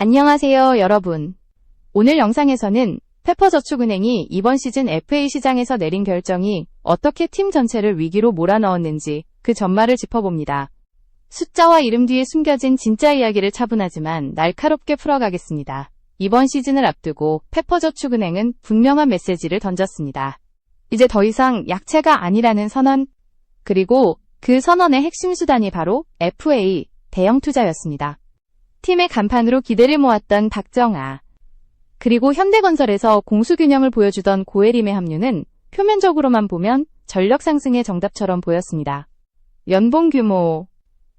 안녕하세요, 여러분. 오늘 영상에서는 페퍼저축은행이 이번 시즌 FA 시장에서 내린 결정이 어떻게 팀 전체를 위기로 몰아넣었는지 그 전말을 짚어봅니다. 숫자와 이름 뒤에 숨겨진 진짜 이야기를 차분하지만 날카롭게 풀어가겠습니다. 이번 시즌을 앞두고 페퍼저축은행은 분명한 메시지를 던졌습니다. 이제 더 이상 약체가 아니라는 선언, 그리고 그 선언의 핵심 수단이 바로 FA, 대형 투자였습니다. 팀의 간판으로 기대를 모았던 박정아. 그리고 현대건설에서 공수균형을 보여주던 고혜림의 합류는 표면적으로만 보면 전력 상승의 정답처럼 보였습니다. 연봉 규모,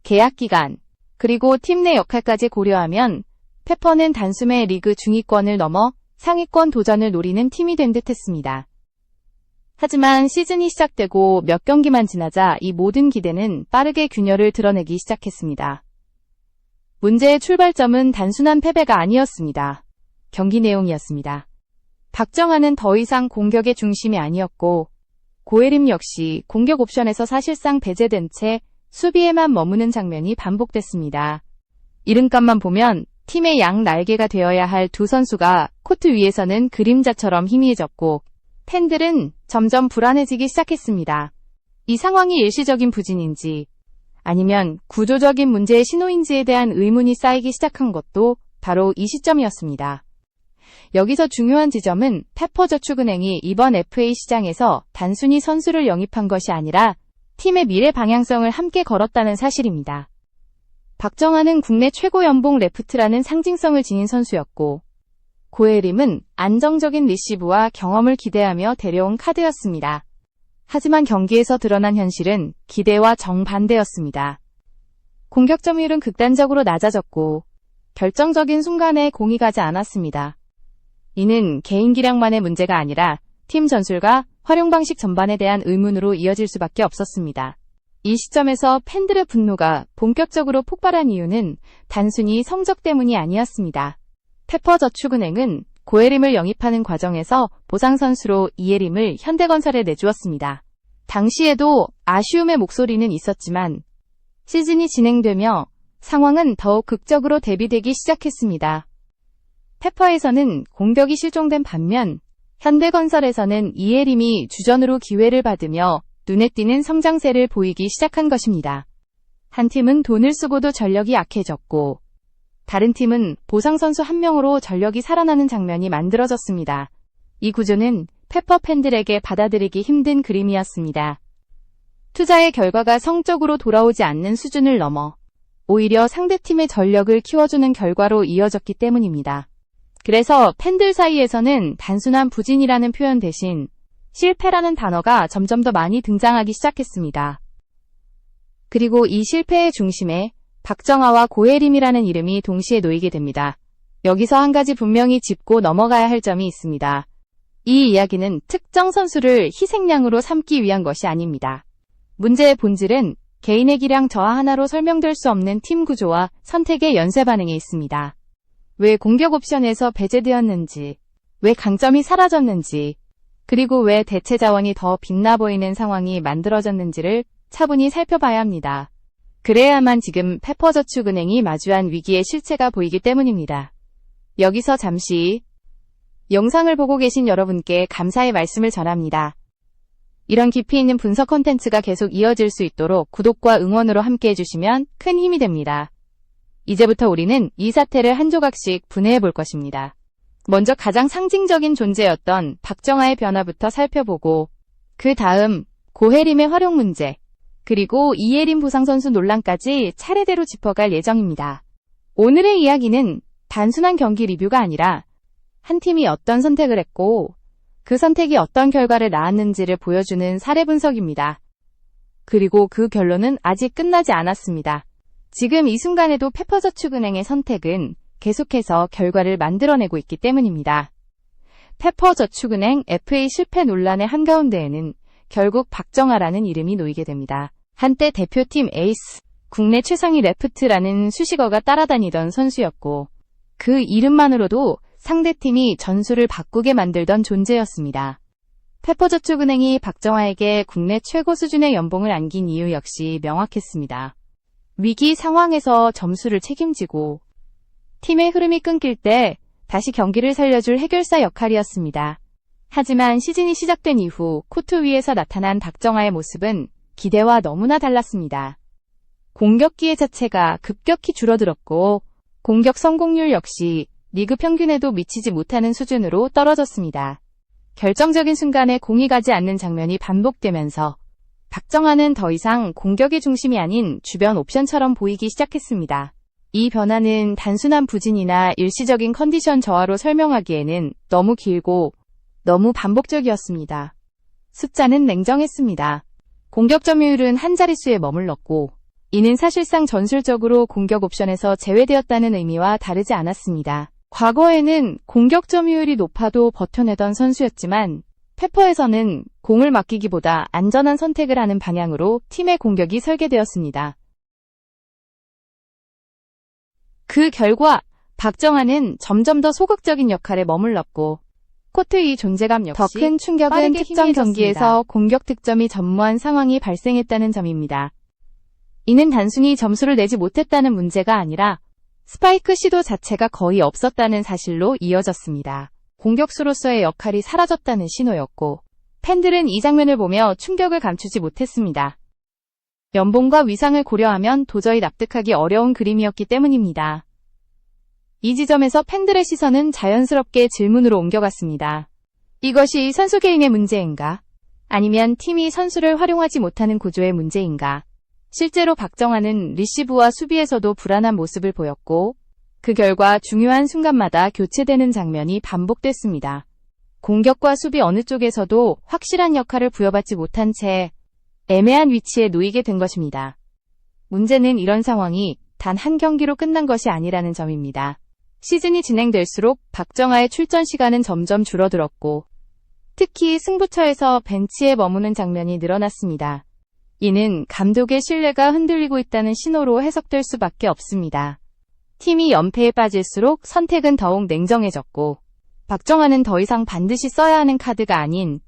계약 기간, 그리고 팀 내 역할까지 고려하면 페퍼는 단숨에 리그 중위권을 넘어 상위권 도전을 노리는 팀이 된 듯 했습니다. 하지만 시즌이 시작되고 몇 경기만 지나자 이 모든 기대는 빠르게 균열을 드러내기 시작했습니다. 문제의 출발점은 단순한 패배가 아니었습니다. 경기 내용이었습니다. 박정아는 더 이상 공격의 중심이 아니었고, 고혜림 역시 공격 옵션에서 사실상 배제된 채 수비에만 머무는 장면이 반복됐습니다. 이름값만 보면 팀의 양 날개가 되어야 할 두 선수가 코트 위에서는 그림자처럼 희미해졌고, 팬들은 점점 불안해지기 시작했습니다. 이 상황이 일시적인 부진인지, 아니면 구조적인 문제의 신호인지에 대한 의문이 쌓이기 시작한 것도 바로 이 시점이었습니다. 여기서 중요한 지점은 페퍼저축은행이 이번 FA 시장에서 단순히 선수를 영입한 것이 아니라 팀의 미래 방향성을 함께 걸었다는 사실입니다. 박정아는 국내 최고 연봉 레프트라는 상징성을 지닌 선수였고, 고혜림은 안정적인 리시브와 경험을 기대하며 데려온 카드였습니다. 하지만 경기에서 드러난 현실은 기대와 정반대였습니다. 공격 점유율은 극단적으로 낮아졌고 결정적인 순간에 공이 가지 않았습니다. 이는 개인 기량만의 문제가 아니라 팀 전술과 활용 방식 전반에 대한 의문으로 이어질 수밖에 없었습니다. 이 시점에서 팬들의 분노가 본격적으로 폭발한 이유는 단순히 성적 때문이 아니었습니다. 페퍼저축은행은 고혜림을 영입하는 과정에서 보상 선수로 이혜림을 현대건설에 내주었습니다. 당시에도 아쉬움의 목소리는 있었지만 시즌이 진행되며 상황은 더욱 극적으로 대비되기 시작했습니다. 페퍼에서는 공격이 실종된 반면 현대건설에서는 이혜림이 주전으로 기회를 받으며 눈에 띄는 성장세를 보이기 시작한 것입니다. 한 팀은 돈을 쓰고도 전력이 약해졌고 다른 팀은 보상 선수 한 명으로 전력이 살아나는 장면이 만들어졌습니다. 이 구조는 페퍼 팬들에게 받아들이기 힘든 그림이었습니다. 투자의 결과가 성적으로 돌아오지 않는 수준을 넘어 오히려 상대팀의 전력을 키워주는 결과로 이어졌기 때문입니다. 그래서 팬들 사이에서는 단순한 부진이라는 표현 대신 실패라는 단어가 점점 더 많이 등장하기 시작했습니다. 그리고 이 실패의 중심에 박정아와 고혜림이라는 이름이 동시에 놓이게 됩니다. 여기서 한 가지 분명히 짚고 넘어가야 할 점이 있습니다. 이 이야기는 특정 선수를 희생양으로 삼기 위한 것이 아닙니다. 문제의 본질은 개인의 기량 저하 하나로 설명될 수 없는 팀 구조와 선택의 연쇄 반응에 있습니다. 왜 공격 옵션에서 배제되었는지, 왜 강점이 사라졌는지, 그리고 왜 대체 자원이 더 빛나 보이는 상황이 만들어졌는지를 차분히 살펴봐야 합니다. 그래야만 지금 페퍼저축은행이 마주한 위기의 실체가 보이기 때문입니다. 여기서 잠시 영상을 보고 계신 여러분께 감사의 말씀을 전합니다. 이런 깊이 있는 분석 콘텐츠가 계속 이어질 수 있도록 구독과 응원으로 함께 해주시면 큰 힘이 됩니다. 이제부터 우리는 이 사태를 한 조각씩 분해해 볼 것입니다. 먼저 가장 상징적인 존재였던 박정아의 변화부터 살펴보고 그 다음 고혜림의 활용 문제 그리고 이예림 부상선수 논란까지 차례대로 짚어갈 예정입니다. 오늘의 이야기는 단순한 경기 리뷰가 아니라 한 팀이 어떤 선택을 했고 그 선택이 어떤 결과를 낳았는지를 보여주는 사례 분석입니다. 그리고 그 결론은 아직 끝나지 않았습니다. 지금 이 순간에도 페퍼저축은행의 선택은 계속해서 결과를 만들어내고 있기 때문입니다. 페퍼저축은행 FA 실패 논란의 한가운데에는 결국 박정아라는 이름이 놓이게 됩니다. 한때 대표팀 에이스, 국내 최상위 레프트라는 수식어가 따라다니던 선수였고 그 이름만으로도 상대팀이 전술을 바꾸게 만들던 존재였습니다. 페퍼저축은행이 박정아에게 국내 최고 수준의 연봉을 안긴 이유 역시 명확했습니다. 위기 상황에서 점수를 책임지고 팀의 흐름이 끊길 때 다시 경기를 살려줄 해결사 역할이었습니다. 하지만 시즌이 시작된 이후 코트 위에서 나타난 박정아의 모습은 기대와 너무나 달랐습니다. 공격 기회 자체가 급격히 줄어들었고 공격 성공률 역시 리그 평균에도 미치지 못하는 수준으로 떨어졌습니다. 결정적인 순간에 공이 가지 않는 장면이 반복되면서 박정아는 더 이상 공격의 중심이 아닌 주변 옵션처럼 보이기 시작했습니다. 이 변화는 단순한 부진이나 일시적인 컨디션 저하로 설명하기에는 너무 길고 너무 반복적이었습니다. 숫자는 냉정했습니다. 공격 점유율은 한 자릿수에 머물렀고 이는 사실상 전술적으로 공격 옵션에서 제외되었다는 의미와 다르지 않았습니다. 과거에는 공격 점유율이 높아도 버텨내던 선수였지만 페퍼에서는 공을 맡기기보다 안전한 선택을 하는 방향으로 팀의 공격이 설계되었습니다. 그 결과 박정아는 점점 더 소극적인 역할에 머물렀고 코트 위 존재감 역시 더 큰 충격은 특정. 경기에서 공격 득점이 전무한 상황이 발생했다는 점입니다. 이는 단순히 점수를 내지 못했다는 문제가 아니라 스파이크 시도 자체가 거의 없었다는 사실로 이어졌습니다. 공격수로서의 역할이 사라졌다는 신호였고 팬들은 이 장면을 보며 충격을 감추지 못했습니다. 연봉과 위상을 고려하면 도저히 납득하기 어려운 그림이었기 때문입니다. 이 지점에서 팬들의 시선은 자연스럽게 질문으로 옮겨갔습니다. 이것이 선수 개인의 문제인가? 아니면 팀이 선수를 활용하지 못하는 구조의 문제인가? 실제로 박정환은 리시브와 수비에서도 불안한 모습을 보였고, 그 결과 중요한 순간마다 교체되는 장면이 반복됐습니다. 공격과 수비 어느 쪽에서도 확실한 역할을 부여받지 못한 채 애매한 위치에 놓이게 된 것입니다. 문제는 이런 상황이 단 한 경기로 끝난 것이 아니라는 점입니다. 시즌이 진행될수록 박정아의 출전 시간은 점점 줄어들었고, 특히 승부처에서 벤치에 머무는 장면이 늘어났습니다. 이는 감독의 신뢰가 흔들리고 있다는 신호로 해석될 수밖에 없습니다. 팀이 연패에 빠질수록 선택은 더욱 냉정해졌고, 박정아는 더 이상 반드시 써야 하는 카드가 아닌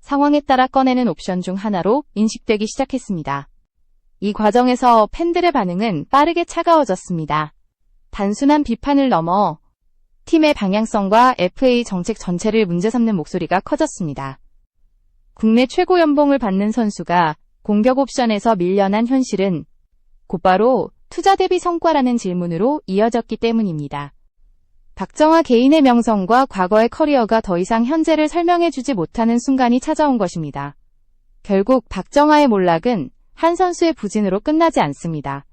상황에 따라 꺼내는 옵션 중 하나로 인식되기 시작했습니다. 이 과정에서 팬들의 반응은 빠르게 차가워졌습니다. 단순한 비판을 넘어 팀의 방향성과 FA 정책 전체를 문제 삼는 목소리가 커졌습니다. 국내 최고 연봉을 받는 선수가 공격 옵션에서 밀려난 현실은 곧바로 투자 대비 성과라는 질문으로 이어졌기 때문입니다. 박정아 개인의 명성과 과거의 커리어가 더 이상 현재를 설명해주지 못하는 순간이 찾아온 것입니다. 결국 박정아의 몰락은 한 선수의 부진으로 끝나지 않습니다.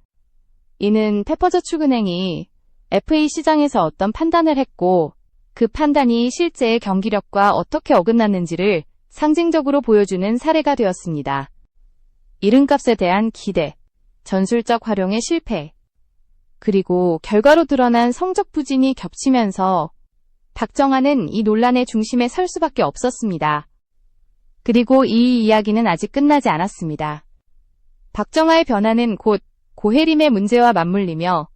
이는 페퍼저축은행이 FA 시장에서 어떤 판단을 했고 그 판단이 실제의 경기력과 어떻게 어긋났는지를 상징적으로 보여주는 사례가 되었습니다. 이름값에 대한 기대, 전술적 활용의 실패, 그리고 결과로 드러난 성적 부진이 겹치면서 박정아는 이 논란의 중심에 설 수밖에 없었습니다. 그리고 이 이야기는 아직 끝나지 않았습니다. 박정아의 변화는 곧 고해림의 문제와 맞물리며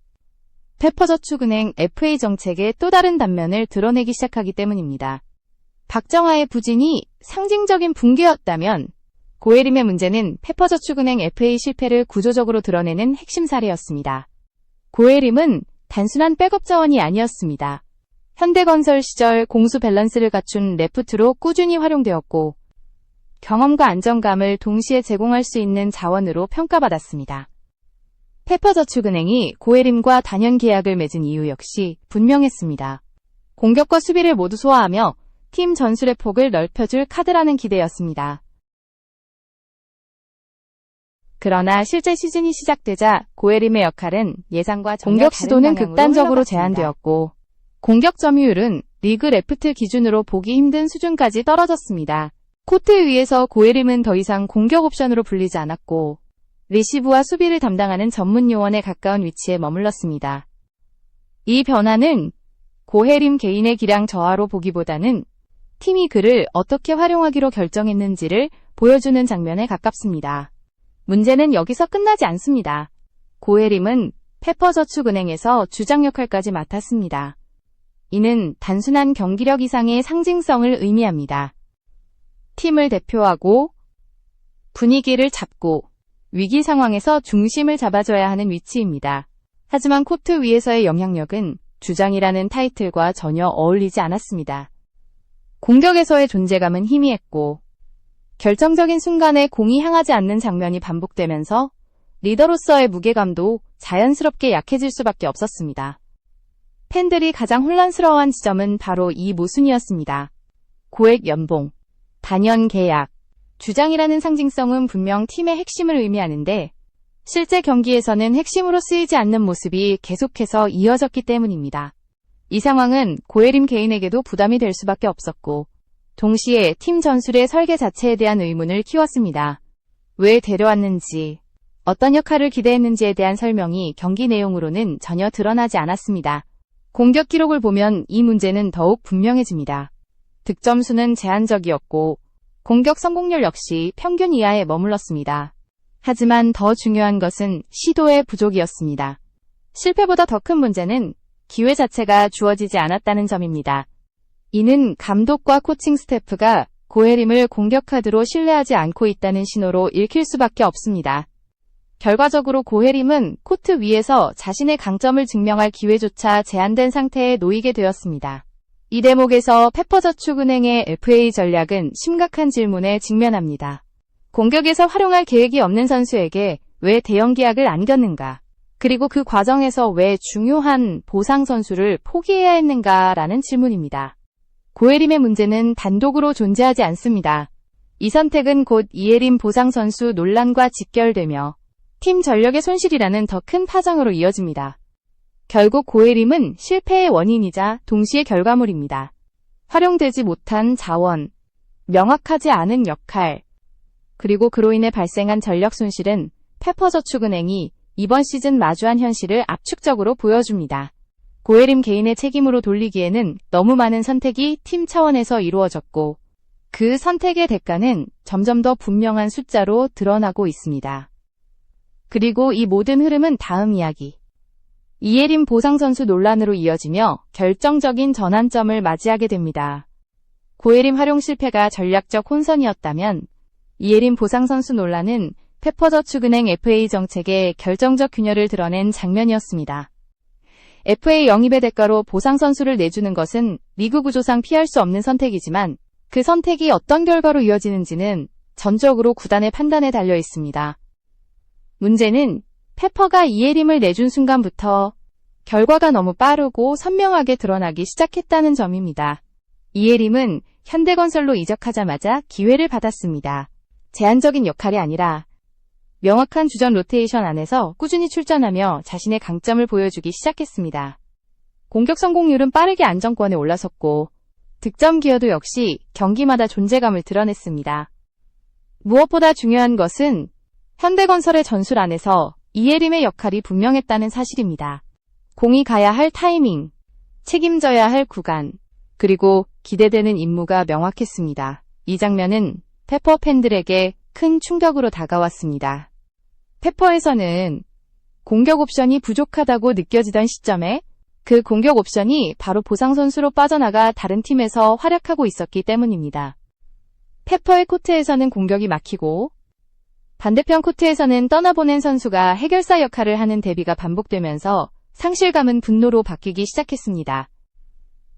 페퍼저축은행 FA 정책의 또 다른 단면을 드러내기 시작하기 때문입니다. 박정아의 부진이 상징적인 붕괴였다면 고해림의 문제는 페퍼저축은행 FA 실패를 구조적으로 드러내는 핵심 사례였습니다. 고해림은 단순한 백업 자원이 아니었습니다. 현대건설 시절 공수 밸런스를 갖춘 레프트로 꾸준히 활용되었고 경험과 안정감을 동시에 제공할 수 있는 자원으로 평가받았습니다. 페퍼저축은행이 고해림과 단연 계약을 맺은 이유 역시 분명했습니다. 공격과 수비를 모두 소화하며 팀 전술의 폭을 넓혀줄 카드라는 기대였습니다. 그러나 실제 시즌이 시작되자 고해림의 역할은 예상과 공격 시도는 극단적으로. 제한되었고, 공격 점유율은 리그 레프트 기준으로 보기 힘든 수준까지 떨어졌습니다. 코트 위에서 고해림은 더 이상 공격 옵션으로 불리지 않았고 리시브와 수비를 담당하는 전문 요원에 가까운 위치에 머물렀습니다. 이 변화는 고해림 개인의 기량 저하로 보기보다는 팀이 그를 어떻게 활용하기로 결정했는지를 보여주는 장면에 가깝습니다. 문제는 여기서 끝나지 않습니다. 고해림은 페퍼저축은행에서 주장 역할까지 맡았습니다. 이는 단순한 경기력 이상의 상징성을 의미합니다. 팀을 대표하고 분위기를 잡고 위기 상황에서 중심을 잡아줘야 하는 위치입니다. 하지만 코트 위에서의 영향력은 주장이라는 타이틀과 전혀 어울리지 않았습니다. 공격에서의 존재감은 희미했고, 결정적인 순간에 공이 향하지 않는 장면이 반복되면서 리더로서의 무게감도 자연스럽게 약해질 수밖에 없었습니다. 팬들이 가장 혼란스러워한 지점은 바로 이 모순이었습니다. 고액 연봉, 단연 계약, 주장이라는 상징성은 분명 팀의 핵심을 의미하는데 실제 경기에서는 핵심으로 쓰이지 않는 모습이 계속해서 이어졌기 때문입니다. 이 상황은 고예림 개인에게도 부담이 될 수밖에 없었고 동시에 팀 전술의 설계 자체에 대한 의문을 키웠습니다. 왜 데려왔는지, 어떤 역할을 기대했는지에 대한 설명이 경기 내용으로는 전혀 드러나지 않았습니다. 공격 기록을 보면 이 문제는 더욱 분명해집니다. 득점 수는 제한적이었고 공격 성공률 역시 평균 이하에 머물렀습니다. 하지만 더 중요한 것은 시도의 부족이었습니다. 실패보다 더 큰 문제는 기회 자체가 주어지지 않았다는 점입니다. 이는 감독과 코칭 스태프가 고해림을 공격카드로 신뢰하지 않고 있다는 신호로 읽힐 수밖에 없습니다. 결과적으로 고해림은 코트 위에서 자신의 강점을 증명할 기회조차 제한된 상태에 놓이게 되었습니다. 이 대목에서 페퍼저축은행의 FA 전략은 심각한 질문에 직면합니다. 공격에서 활용할 계획이 없는 선수에게 왜 대형 계약을 안겼는가? 그리고 그 과정에서 왜 중요한 보상 선수를 포기해야 했는가라는 질문입니다. 고예림의 문제는 단독으로 존재하지 않습니다. 이 선택은 곧 이예림 보상 선수 논란과 직결되며 팀 전력의 손실이라는 더 큰 파장으로 이어집니다. 결국 고예림은 실패의 원인이자 동시의 결과물입니다. 활용되지 못한 자원, 명확하지 않은 역할, 그리고 그로 인해 발생한 전력 손실은 페퍼저축은행이 이번 시즌 마주한 현실을 압축적으로 보여줍니다. 고예림 개인의 책임으로 돌리기에는 너무 많은 선택이 팀 차원에서 이루어졌고, 그 선택의 대가는 점점 더 분명한 숫자로 드러나고 있습니다. 그리고 이 모든 흐름은 다음 이야기. 이예림 보상선수 논란으로 이어지며 결정적인 전환점을 맞이하게 됩니다. 고예림 활용 실패가 전략적 혼선이었다면 이예림 보상선수 논란은 페퍼저축은행 FA 정책의 결정적 균열을 드러낸 장면이었습니다. FA 영입의 대가로 보상선수를 내주는 것은 리그 구조상 피할 수 없는 선택이지만 그 선택이 어떤 결과로 이어지는지는 전적으로 구단의 판단에 달려 있습니다. 문제는 페퍼가 이예림을 내준 순간부터 결과가 너무 빠르고 선명하게 드러나기 시작했다는 점입니다. 이예림은 현대건설로 이적하자마자 기회를 받았습니다. 제한적인 역할이 아니라 명확한 주전 로테이션 안에서 꾸준히 출전하며 자신의 강점을 보여주기 시작했습니다. 공격 성공률은 빠르게 안정권에 올라섰고 득점 기여도 역시 경기마다 존재감을 드러냈습니다. 무엇보다 중요한 것은 현대건설의 전술 안에서 이예림의 역할이 분명했다는 사실입니다. 공이 가야 할 타이밍, 책임져야 할 구간, 그리고 기대되는 임무가 명확했습니다. 이 장면은 페퍼 팬들에게 큰 충격으로 다가왔습니다. 페퍼에서는 공격 옵션이 부족하다고 느껴지던 시점에 그 공격 옵션이 바로 보상 선수로 빠져나가 다른 팀에서 활약하고 있었기 때문입니다. 페퍼의 코트에서는 공격이 막히고 반대편 코트에서는 떠나보낸 선수가 해결사 역할을 하는 대비가 반복되면서 상실감은 분노로 바뀌기 시작했습니다.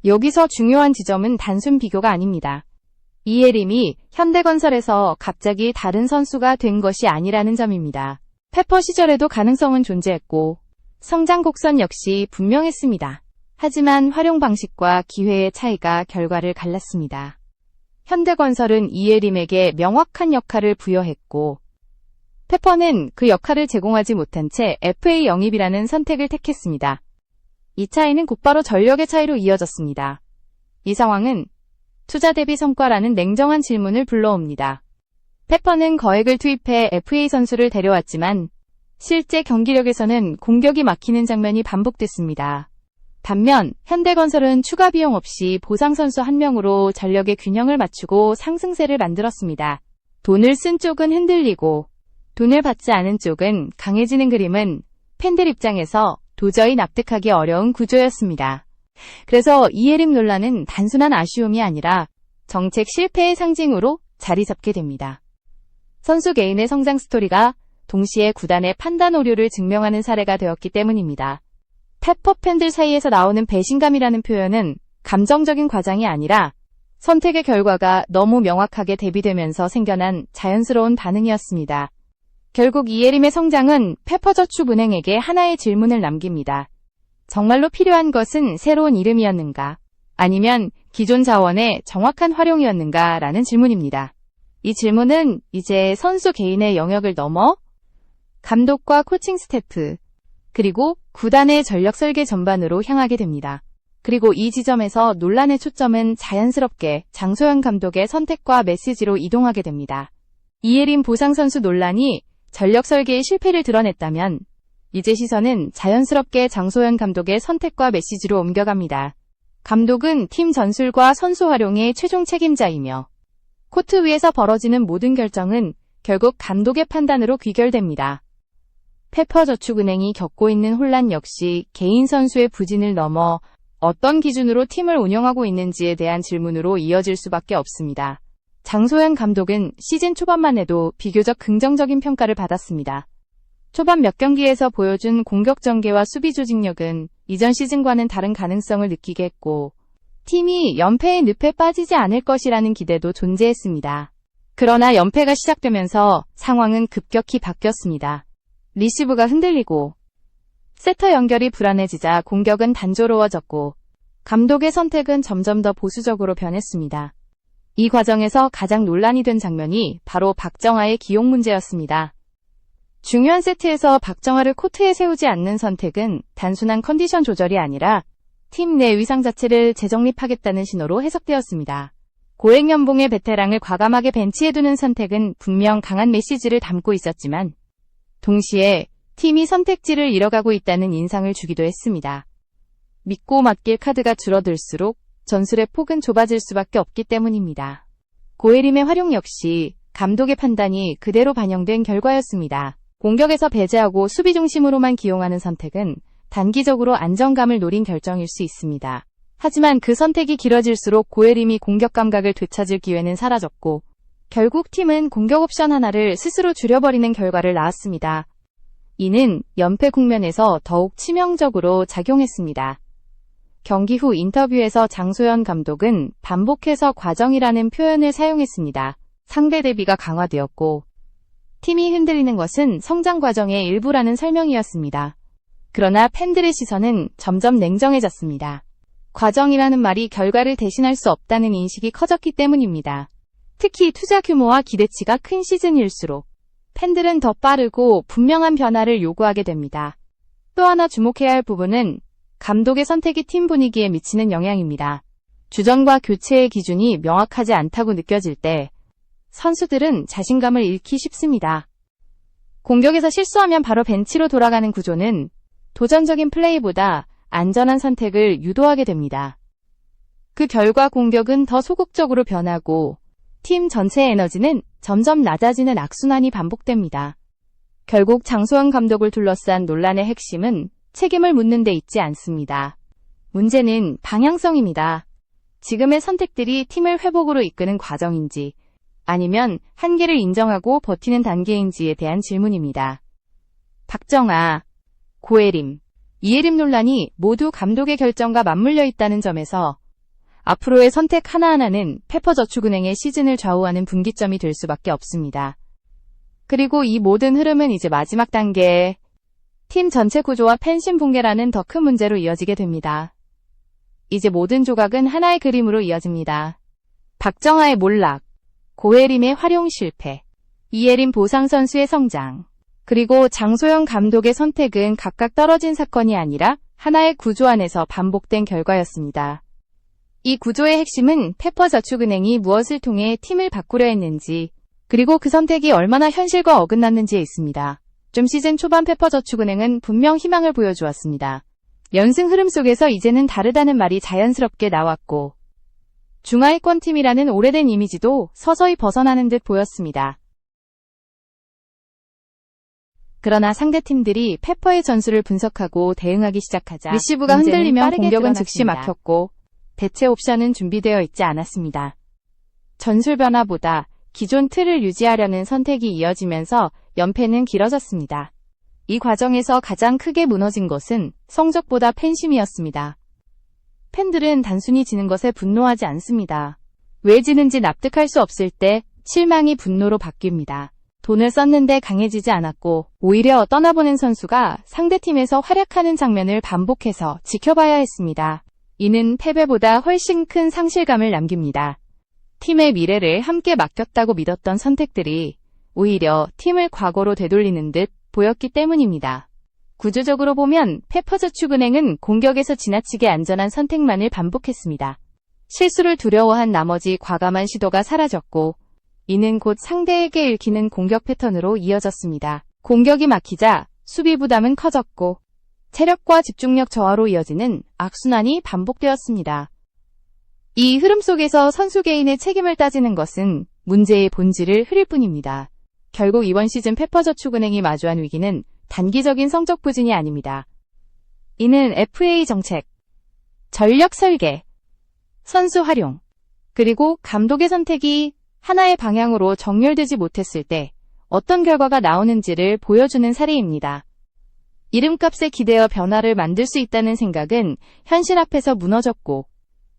여기서 중요한 지점은 단순 비교가 아닙니다. 이예림이 현대건설에서 갑자기 다른 선수가 된 것이 아니라는 점입니다. 페퍼 시절에도 가능성은 존재했고 성장 곡선 역시 분명했습니다. 하지만 활용 방식과 기회의 차이가 결과를 갈랐습니다. 현대건설은 이예림에게 명확한 역할을 부여했고 페퍼는 그 역할을 제공하지 못한 채 FA 영입이라는 선택을 택했습니다. 이 차이는 곧바로 전력의 차이로 이어졌습니다. 이 상황은 투자 대비 성과라는 냉정한 질문을 불러옵니다. 페퍼는 거액을 투입해 FA 선수를 데려왔지만 실제 경기력에서는 공격이 막히는 장면이 반복됐습니다. 반면 현대건설은 추가 비용 없이 보상 선수 한 명으로 전력의 균형을 맞추고 상승세를 만들었습니다. 돈을 쓴 쪽은 흔들리고 돈을 받지 않은 쪽은 강해지는 그림은 팬들 입장에서 도저히 납득하기 어려운 구조였습니다. 그래서 이예림 논란은 단순한 아쉬움이 아니라 정책 실패의 상징으로 자리 잡게 됩니다. 선수 개인의 성장 스토리가 동시에 구단의 판단 오류를 증명하는 사례가 되었기 때문입니다. 페퍼 팬들 사이에서 나오는 배신감이라는 표현은 감정적인 과장이 아니라 선택의 결과가 너무 명확하게 대비되면서 생겨난 자연스러운 반응이었습니다. 결국 이예림의 성장은 페퍼저축은행에게 하나의 질문을 남깁니다. 정말로 필요한 것은 새로운 이름이었는가? 아니면 기존 자원의 정확한 활용이었는가? 라는 질문입니다. 이 질문은 이제 선수 개인의 영역을 넘어 감독과 코칭 스태프, 그리고 구단의 전력 설계 전반으로 향하게 됩니다. 그리고 이 지점에서 논란의 초점은 자연스럽게 장소영 감독의 선택과 메시지로 이동하게 됩니다. 이예림 보상 선수 논란이 전력 설계의 실패를 드러냈다면 이제 시선은 자연스럽게 장소연 감독의 선택과 메시지로 옮겨갑니다. 감독은 팀 전술과 선수 활용의 최종 책임자이며 코트 위에서 벌어지는 모든 결정은 결국 감독의 판단으로 귀결됩니다. 페퍼저축은행이 겪고 있는 혼란 역시 개인 선수의 부진을 넘어 어떤 기준으로 팀을 운영하고 있는지에 대한 질문으로 이어질 수밖에 없습니다. 장소연 감독은 시즌 초반만 해도 비교적 긍정적인 평가를 받았습니다. 초반 몇 경기에서 보여준 공격 전개와 수비 조직력은 이전 시즌과는 다른 가능성을 느끼게 했고, 팀이 연패의 늪에 빠지지 않을 것이라는 기대도 존재했습니다. 그러나 연패가 시작되면서 상황은 급격히 바뀌었습니다. 리시브가 흔들리고, 세터 연결이 불안해지자 공격은 단조로워졌고, 감독의 선택은 점점 더 보수적으로 변했습니다. 이 과정에서 가장 논란이 된 장면이 바로 박정아의 기용 문제였습니다. 중요한 세트에서 박정아를 코트에 세우지 않는 선택은 단순한 컨디션 조절이 아니라 팀 내 위상 자체를 재정립하겠다는 신호로 해석되었습니다. 고액 연봉의 베테랑을 과감하게 벤치에 두는 선택은 분명 강한 메시지를 담고 있었지만 동시에 팀이 선택지를 잃어가고 있다는 인상을 주기도 했습니다. 믿고 맡길 카드가 줄어들수록 전술의 폭은 좁아질 수밖에 없기 때문입니다. 고혜림의 활용 역시 감독의 판단이 그대로 반영된 결과였습니다. 공격에서 배제하고 수비 중심으로만 기용하는 선택은 단기적으로 안정감을 노린 결정일 수 있습니다. 하지만 그 선택이 길어질수록 고혜림이 공격 감각을 되찾을 기회는 사라졌고 결국 팀은 공격 옵션 하나를 스스로 줄여버리는 결과를 낳았습니다. 이는 연패 국면에서 더욱 치명적으로 작용했습니다. 경기 후 인터뷰에서 장소연 감독은 반복해서 과정이라는 표현을 사용했습니다. 상대 대비가 강화되었고 팀이 흔들리는 것은 성장 과정의 일부라는 설명이었습니다. 그러나 팬들의 시선은 점점 냉정해졌습니다. 과정이라는 말이 결과를 대신할 수 없다는 인식이 커졌기 때문입니다. 특히 투자 규모와 기대치가 큰 시즌일수록 팬들은 더 빠르고 분명한 변화를 요구하게 됩니다. 또 하나 주목해야 할 부분은 감독의 선택이 팀 분위기에 미치는 영향입니다. 주전과 교체의 기준이 명확하지 않다고 느껴질 때 선수들은 자신감을 잃기 쉽습니다. 공격에서 실수하면 바로 벤치로 돌아가는 구조는 도전적인 플레이보다 안전한 선택을 유도하게 됩니다. 그 결과 공격은 더 소극적으로 변하고 팀 전체의 에너지는 점점 낮아지는 악순환이 반복됩니다. 결국 장소영 감독을 둘러싼 논란의 핵심은 책임을 묻는 데 있지 않습니다. 문제는 방향성입니다. 지금의 선택들이 팀을 회복으로 이끄는 과정인지 아니면 한계를 인정하고 버티는 단계인지에 대한 질문입니다. 박정아, 고혜림, 이혜림 논란이 모두 감독의 결정과 맞물려 있다는 점에서 앞으로의 선택 하나하나는 페퍼저축은행의 시즌을 좌우하는 분기점이 될 수밖에 없습니다. 그리고 이 모든 흐름은 이제 마지막 단계에 팀 전체 구조와 팬심 붕괴라는 더 큰 문제로 이어지게 됩니다. 이제 모든 조각은 하나의 그림으로 이어집니다. 박정아의 몰락, 고혜림의 활용 실패, 이예림 보상 선수의 성장, 그리고 장소영 감독의 선택은 각각 떨어진 사건이 아니라 하나의 구조 안에서 반복된 결과였습니다. 이 구조의 핵심은 페퍼저축은행이 무엇을 통해 팀을 바꾸려 했는지, 그리고 그 선택이 얼마나 현실과 어긋났는지에 있습니다. 좀 시즌 초반 페퍼저축은행은 분명 희망을 보여주었습니다. 연승 흐름 속에서 이제는 다르다는 말이 자연스럽게 나왔고, 중하위권 팀이라는 오래된 이미지도 서서히 벗어나는 듯 보였습니다. 그러나 상대 팀들이 페퍼의 전술을 분석하고 대응하기 시작하자 리시브가 흔들리며 공격은 즉시 막혔고 대체 옵션은 준비되어 있지 않았습니다. 전술 변화보다 기존 틀을 유지하려는 선택이 이어지면서 연패는 길어졌습니다. 이 과정에서 가장 크게 무너진 것은 성적보다 팬심이었습니다. 팬들은 단순히 지는 것에 분노하지 않습니다. 왜 지는지 납득할 수 없을 때 실망이 분노로 바뀝니다. 돈을 썼는데 강해지지 않았고 오히려 떠나보낸 선수가 상대팀에서 활약하는 장면을 반복해서 지켜봐야 했습니다. 이는 패배보다 훨씬 큰 상실감을 남깁니다. 팀의 미래를 함께 맡겼다고 믿었던 선택들이 오히려 팀을 과거로 되돌리는 듯 보였기 때문입니다. 구조적으로 보면 페퍼저축은행은 공격에서 지나치게 안전한 선택만을 반복했습니다. 실수를 두려워한 나머지 과감한 시도가 사라졌고 이는 곧 상대에게 읽히는 공격 패턴으로 이어졌습니다. 공격이 막히자 수비 부담은 커졌고 체력과 집중력 저하로 이어지는 악순환이 반복되었습니다. 이 흐름 속에서 선수 개인의 책임을 따지는 것은 문제의 본질을 흐릴 뿐입니다. 결국 이번 시즌 페퍼저축은행이 마주한 위기는 단기적인 성적 부진이 아닙니다. 이는 FA 정책, 전력 설계, 선수 활용, 그리고 감독의 선택이 하나의 방향으로 정렬되지 못했을 때 어떤 결과가 나오는지를 보여주는 사례입니다. 이름값에 기대어 변화를 만들 수 있다는 생각은 현실 앞에서 무너졌고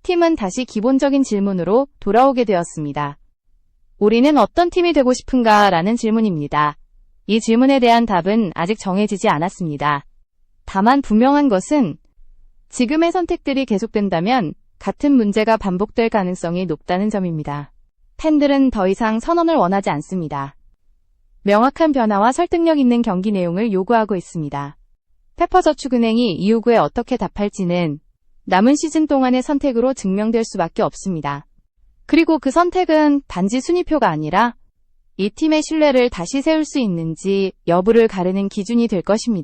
팀은 다시 기본적인 질문으로 돌아오게 되었습니다. 우리는 어떤 팀이 되고 싶은가? 라는 질문입니다. 이 질문에 대한 답은 아직 정해지지 않았습니다. 다만 분명한 것은 지금의 선택들이 계속된다면 같은 문제가 반복될 가능성이 높다는 점입니다. 팬들은 더 이상 선언을 원하지 않습니다. 명확한 변화와 설득력 있는 경기 내용을 요구하고 있습니다. 페퍼저축은행이 이 요구에 어떻게 답할지는 남은 시즌 동안의 선택으로 증명될 수밖에 없습니다. 그리고 그 선택은 단지 순위표가 아니라 이 팀의 신뢰를 다시 세울 수 있는지 여부를 가르는 기준이 될 것입니다.